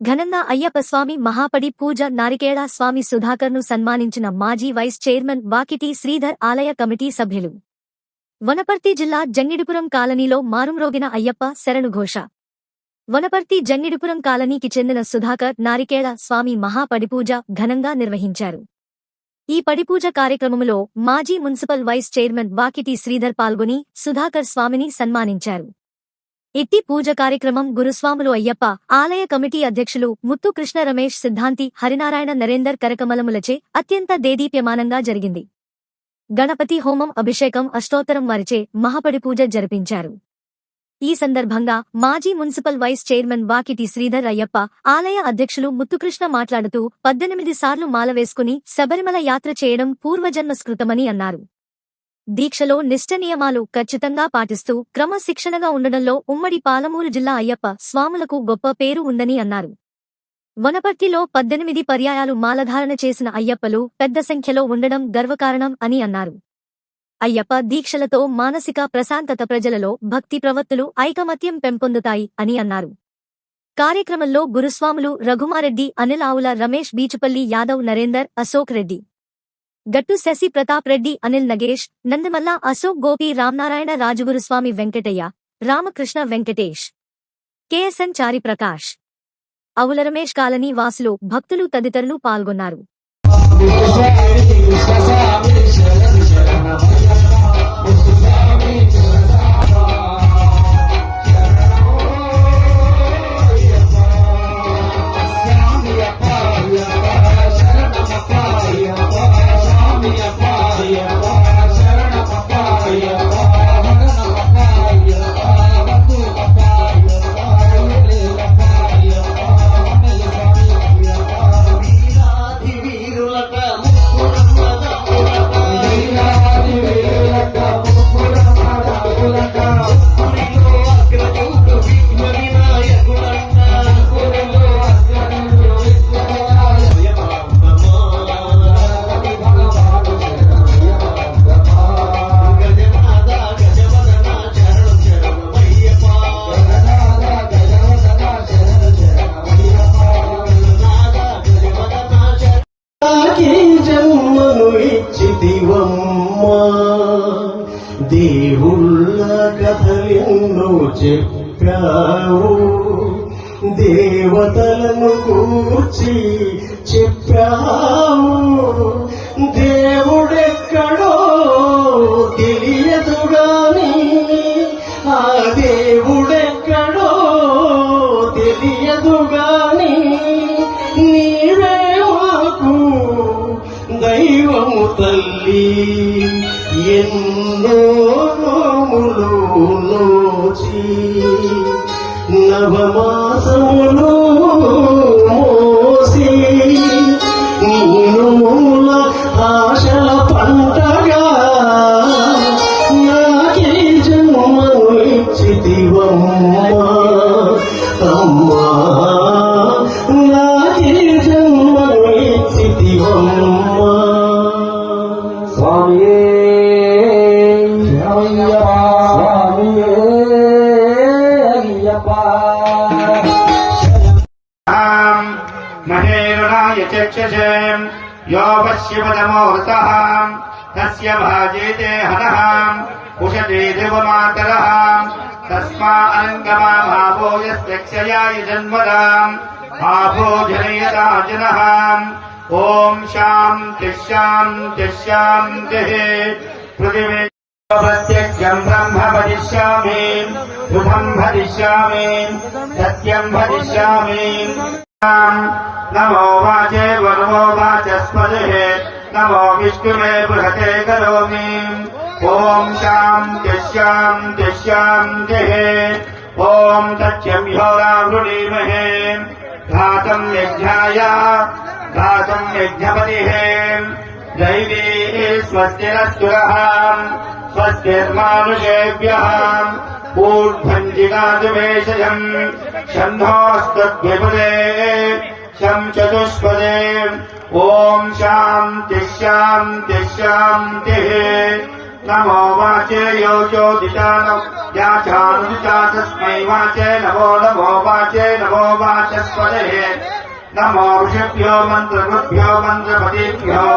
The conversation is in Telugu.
ఘనంగా అయ్యప్ప స్వామి మహాపడి పూజ నారికేళ స్వామి సుధాకర్ను సన్మానించిన మాజీ వైస్ చైర్మన్ వాకిటి శ్రీధర్ ఆలయ కమిటీ సభ్యులు. వనపర్తి జిల్లా జంగిడిపురం కాలనీలో మారుమ్రోగిన అయ్యప్ప శరణుఘోష వనపర్తి జంగిడిపురం కాలనీకి చెందిన సుధాకర్ నారికేళ స్వామి మహాపడిపూజ ఘనంగా నిర్వహించారు. ఈ పడిపూజ కార్యక్రమములో మాజీ municipal vice chairman Vakiti Sridhar పాల్గొని సుధాకర్ స్వామిని సన్మానించారు. ఇట్టి పూజ కార్యక్రమం గురుస్వాములు అయ్యప్ప ఆలయ కమిటీ అధ్యక్షులు ముత్తుకృష్ణ రమేష్ సిద్ధాంతి హరినారాయణ నరేందర్ కరకమలములచే అత్యంత దేదీప్యమానంగా జరిగింది. గణపతి హోమం అభిషేకం అష్టోత్తరం వారిచే మహాపడి పూజ జరిపించారు. ఈ సందర్భంగా మాజీ municipal vice chairman Vakiti Sridhar Ayyappa ఆలయ అధ్యక్షులు ముత్తుకృష్ణ మాట్లాడుతూ పద్దెనిమిది సార్లు మాల వేసుకుని శబరిమల యాత్ర చేయడం పూర్వజన్మ స్కృతమని అన్నారు. దీక్షలో నిష్ట నియమాలు ఖచ్చితంగా పాటిస్తూ క్రమశిక్షణగా ఉండడంలో ఉమ్మడి పాలమూరు జిల్లా అయ్యప్ప స్వాములకు గొప్ప పేరు ఉందని అన్నారు. వనపర్తిలో పద్దెనిమిది పర్యాయాలు మాలధారణ చేసిన అయ్యప్పలు పెద్ద సంఖ్యలో ఉండడం గర్వకారణం అని అన్నారు. అయ్యప్ప దీక్షలతో మానసిక ప్రశాంతత ప్రజలలో భక్తి ప్రవత్తులు ఐకమత్యం పెంపొందుతాయి అని అన్నారు. కార్యక్రమంలో గురుస్వాములు రఘుమారెడ్డి అనిల్ ఆవుల రమేష్ బీచుపల్లి యాదవ్ నరేందర్ అశోక్ రెడ్డి. గట్టు శశి ప్రతాప్ రెడ్డి అనిల్ నగేష్ నందమల్ల అశోక్ గోపి రామనారాయణ రాజగురుస్వామి వెంకటయ్య రామకృష్ణ వెంకటేష్. కెఎస్ఎన్ చారి ప్రకాష్ అవుల రమేష్ కాలనీ వాసులు భక్తులు తదితరులు పాల్గొన్నారు. దివమ్మా దేవుళ్ళ కథలెన్నో చెప్పావు దేవతలను కూర్చి చెప్పావు దేవుడెక్కడ తల్లి ఎన్నో నోములు నోచి నవమాసములు महेरुणाय चक्षसे यो पश्यपदमोहसः तस्य भाजेते हनः उषते देवमातरः तस्मा अनङ्गमा भावो यस्य क्षयाय जन्मदाम् आभो जनयता जनः ॐ शान्तिः शान्तिः शान्तिः पृथिवी प्रत्यक्षम् ब्रह्म भजिष्यामि बुधम् भजिष्यामि सत्यम् भजिष्यामि नमो वाचे वनमो वाचस्पतिः नमो विष्णुवे बृहते करोमि ॐ शान्तिः शान्तिः शान्तिः ॐ तथ्यम् ह्योरावृणीमहे घातम् यज्ञाय घातम् यज्ञपतिः दैवी स्वस्तिरस्तुरः स्वस्तिर्मानुषेभ्यः ऊर्ध्वञ्जिकादिवेशयम् शन्धोस्तद्विपदे शम् चतुष्पदे ॐ शान्तिः शान्तिः शान्तिः नमो वाचे यो चोदितानो याचानुदिता तस्मै वाचे नमो नमो वाचे नमो वाचस्पदये नमो ऋषिभ्यो मन्त्रकृभ्यो मन्त्रपतिभ्यो